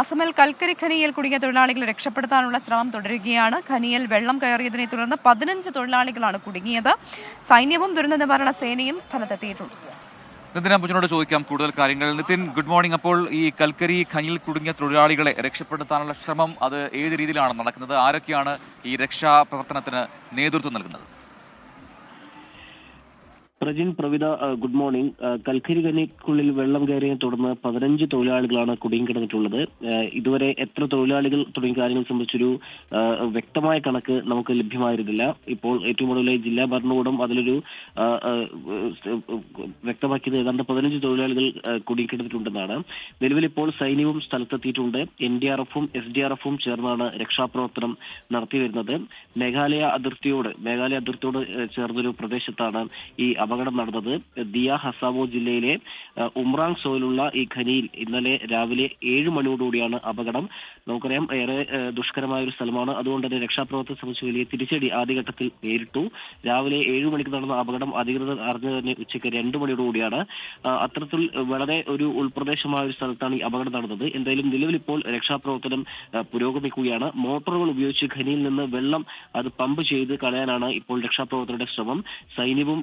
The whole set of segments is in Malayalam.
അസമിൽ കൽക്കരി ഖനിയിൽ കുടുങ്ങിയ തൊഴിലാളികളെ രക്ഷപ്പെടുത്താനുള്ള ശ്രമം തുടരുകയാണ്. ഖനിയിൽ വെള്ളം കയറിയതിനെ തുടർന്ന് പതിനഞ്ച് തൊഴിലാളികളാണ് കുടുങ്ങിയത്. സൈന്യവും ദുരന്ത നിവാരണ സേനയും സ്ഥലത്തെത്തിയിട്ടുണ്ട്. നിതിൻ അംബുജനോട് ചോദിക്കാം കൂടുതൽ കാര്യങ്ങൾ. നിതിൻ ഗുഡ് മോർണിംഗ് അപ്പോൾ ഈ കൽക്കരി ഖനിയിൽ കുടുങ്ങിയ തൊഴിലാളികളെ രക്ഷപ്പെടുത്താനുള്ള ശ്രമം അത് ഏത് രീതിയിലാണ് നടക്കുന്നത്? ആരൊക്കെയാണ് ഈ രക്ഷാപ്രവർത്തനത്തിന് നേതൃത്വം നൽകുന്നത്? Prajin Pravitha good morning. കൽക്കരി ഖനിക്കുള്ളിൽ വെള്ളം കയറിയതിനെ തുടർന്ന് പതിനഞ്ച് തൊഴിലാളികളാണ് കുടുങ്ങിക്കിടന്നിട്ടുള്ളത് കിടന്നിട്ടുള്ളത്. ഇതുവരെ എത്ര തൊഴിലാളികൾ തുടങ്ങിയ കാര്യങ്ങൾ സംബന്ധിച്ചൊരു വ്യക്തമായ കണക്ക് നമുക്ക് ലഭ്യമായിരുന്നില്ല. ഇപ്പോൾ ഏറ്റവും കൂടുതൽ ജില്ലാ ഭരണകൂടം അതിലൊരു വ്യക്തമാക്കിയത് ഏതാണ്ട് പതിനഞ്ച് തൊഴിലാളികൾ കുടുങ്ങിക്കിടന്നിട്ടുണ്ടെന്നാണ് നിലവിൽ ഇപ്പോൾ സൈന്യവും സ്ഥലത്തെത്തിയിട്ടുണ്ട്. എൻ ഡി ആർ എഫും എസ് ഡി ആർ എഫും ചേർന്നാണ് രക്ഷാപ്രവർത്തനം നടത്തി വരുന്നത് മേഘാലയ അതിർത്തിയോട് മേഘാലയ അതിർത്തിയോട് ചേർന്നൊരു പ്രദേശത്താണ് ഈ അപകടം നടന്നത് ദിയ ഹസാവോ ജില്ലയിലെ ഉമ്രാങ് സോയിലുള്ള ഈ ഖനിയിൽ ഇന്നലെ രാവിലെ ഏഴ് മണിയോടുകൂടിയാണ് അപകടം. നമുക്കറിയാം ഏറെ ദുഷ്കരമായ ഒരു സ്ഥലമാണ്. അതുകൊണ്ട് തന്നെ രക്ഷാപ്രവർത്തനം സംബന്ധിച്ച് വലിയ തിരിച്ചടി ആദ്യഘട്ടത്തിൽ നേരിട്ടു. രാവിലെ ഏഴ് മണിക്ക് നടന്ന അപകടം അധികൃതർ അറിഞ്ഞത് തന്നെ ഉച്ചയ്ക്ക് രണ്ട് മണിയോടുകൂടിയാണ്. അത്തരത്തിൽ വളരെ ഒരു ഉൾപ്രദേശമായ ഒരു സ്ഥലത്താണ് ഈ അപകടം നടന്നത്. എന്തായാലും നിലവിലിപ്പോൾ രക്ഷാപ്രവർത്തനം പുരോഗമിക്കുകയാണ്. മോട്ടോറുകൾ ഉപയോഗിച്ച് ഖനിയിൽ നിന്ന് വെള്ളം അത് പമ്പ് ചെയ്ത് കളയാനാണ് ഇപ്പോൾ രക്ഷാപ്രവർത്തകരുടെ ശ്രമം. സൈന്യവും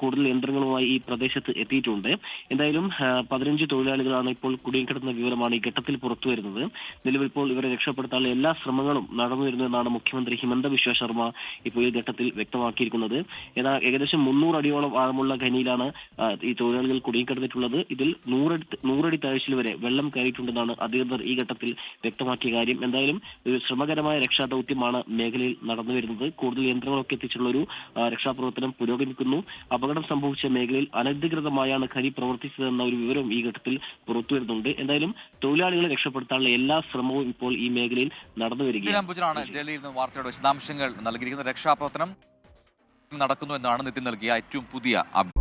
കൂടുതൽ യന്ത്രങ്ങളുമായി ഈ പ്രദേശത്ത് എത്തിയിട്ടുണ്ട്. എന്തായാലും പതിനഞ്ച് തൊഴിലാളികളാണ് ഇപ്പോൾ കുടുങ്ങിക്കിടന്ന വിവരമാണ് ഈ ഘട്ടത്തിൽ പുറത്തു വരുന്നത്. നിലവിൽ ഇപ്പോൾ ഇവരെ രക്ഷപ്പെടുത്താനുള്ള എല്ലാ ശ്രമങ്ങളും നടന്നു വരുന്നതെന്നാണ് മുഖ്യമന്ത്രി ഹിമന്ത ബിശ്വ ശർമ്മ ഇപ്പോൾ ഈ ഘട്ടത്തിൽ വ്യക്തമാക്കിയിരിക്കുന്നത്. ഏകദേശം മുന്നൂറ് അടിയോളം ആഴമുള്ള ഖനിയിലാണ് ഈ തൊഴിലാളികൾ കുടുങ്ങിക്കിടന്നിട്ടുള്ളത് ഇതിൽ നൂറടി നൂറടി താഴ്ചയിൽ വരെ വെള്ളം കയറിയിട്ടുണ്ടെന്നാണ് അധികൃതർ ഈ ഘട്ടത്തിൽ വ്യക്തമാക്കിയ കാര്യം. എന്തായാലും ഒരു ശ്രമകരമായ രക്ഷാദൌത്യമാണ് മേഖലയിൽ നടന്നു വരുന്നത്. കൂടുതൽ യന്ത്രങ്ങളൊക്കെ എത്തിച്ചുള്ള ഒരു രക്ഷാപ്രവർത്തനം പുരോഗമിക്കുന്നു. അപകടം സംഭവിച്ച മേഖലയിൽ അനധികൃതമായാണ് ഖനി പ്രവർത്തിച്ചതെന്ന ഒരു വിവരം ഈ ഘട്ടത്തിൽ പുറത്തുവരുന്നുണ്ട്. എന്തായാലും തൊഴിലാളികളെ രക്ഷപ്പെടുത്താനുള്ള എല്ലാ ശ്രമവും ഇപ്പോൾ ഈ മേഖലയിൽ നടന്നു വരികയാണ്. ഡൽഹിയിൽ നിന്ന് വാർത്തയുടെ വിശദാംശങ്ങൾ നൽകിയിരിക്കുന്ന രക്ഷാപ്രവർത്തനം നടക്കുന്നു എന്നാണ് നിതിൻ നൽകിയ ഏറ്റവും പുതിയ അപ്ഡേറ്റ്